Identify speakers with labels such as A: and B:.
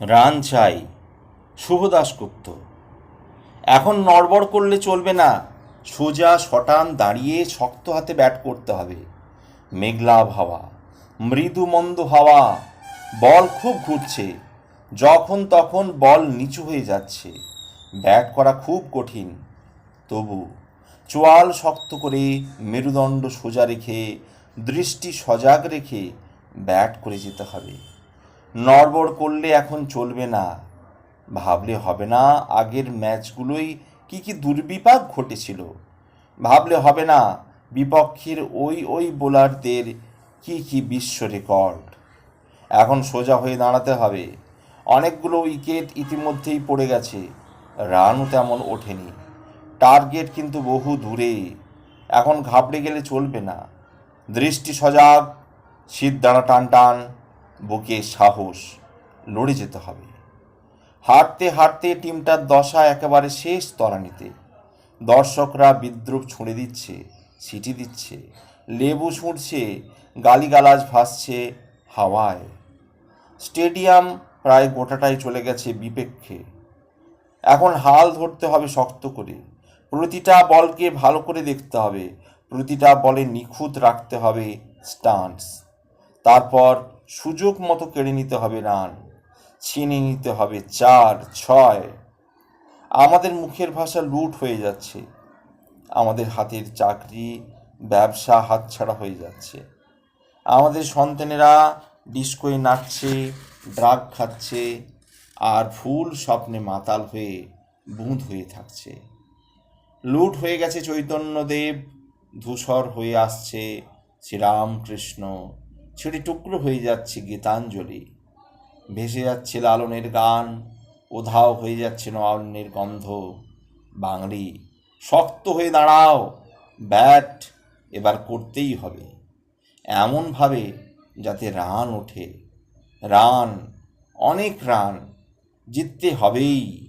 A: Run চাই, শুভ দাশগুপ্ত। এখন নড়বড় করলে চলবে না, সোজা শটান দাঁড়িয়ে শক্ত হাতে ব্যাট করতে হবে। মেঘলা হাওয়া মৃদু মন্দ হাওয়া, বল খুব ঘুরছে, যখন তখন বল নিচু হয়ে যাচ্ছে। ব্যাট করা খুব কঠিন, তবু চোয়াল শক্ত করে মেরুদণ্ড সোজা রেখে, দৃষ্টি সজাগ রেখে ব্যাট করে যেতে হবে। নড়বড় করলে এখন চলবে না। ভাবলে হবে না আগের ম্যাচগুলোই কি কি দুর্বিপাক ঘটেছিল। ভাবলে হবে না বিপক্ষের ওই ওই বোলারদের কি কি বিশ্ব রেকর্ড। এখন সোজা হয়ে দাঁড়াতে হবে। অনেকগুলো উইকেট ইতিমধ্যেই পড়ে গেছে। রানও তেমন ওঠেনি। টার্গেট কিন্তু বহু দূরে। এখন ঘাবড়ে গেলে চলবে না। দৃষ্টি সজাগ শীত দাঁড়া টান টান বুকে সাহস, লড়ে যেতে হবে। হাঁটতে হাঁটতে টিমটার দশা একেবারে শেষ তরানিতে। দর্শকরা বিদ্রুপ ছুঁড়ে দিচ্ছে সিটি দিচ্ছে, লেবু ছুঁড়ছে, গালিগালাজ ভাসছে হাওয়ায়। স্টেডিয়াম প্রায় গোটাটাই চলে গেছে বিপেক্ষে। এখন হাল ধরতে হবে শক্ত করে। প্রতিটা বলকে ভালো করে দেখতে হবে। প্রতিটা বলে নিখুঁত রাখতে হবে স্টান্স তারপর সুযোগ মতো কেড়ে নিতে হবে রান, ছিনে নিতে হবে চার, ছয়। আমাদের মুখের ভাষা লুট হয়ে যাচ্ছে। আমাদের হাতের চাকরি, ব্যবসা হাতছাড়া হয়ে যাচ্ছে। আমাদের সন্তানেরা ডিস্কোয় নাচছে, ড্রাগ খাচ্ছে আর ফুল স্বপ্নে মাতাল হয়ে বুঁদ হয়ে থাকছে। লুট হয়ে গেছে চৈতন্যদেব, ধূসর হয়ে আসছে শ্রীরামকৃষ্ণ ছেড়ে টুকরো হয়ে যাচ্ছে গীতাঞ্জলি। ভেসে যাচ্ছে লালনের গান ওধাও হয়ে যাচ্ছে নয়নের গন্ধ। বাঙালি, শক্ত হয়ে দাঁড়াও, ব্যাট এবার করতেই হবে। এমনভাবে যাতে রান ওঠে। রান, অনেক রান জিততে হবেই।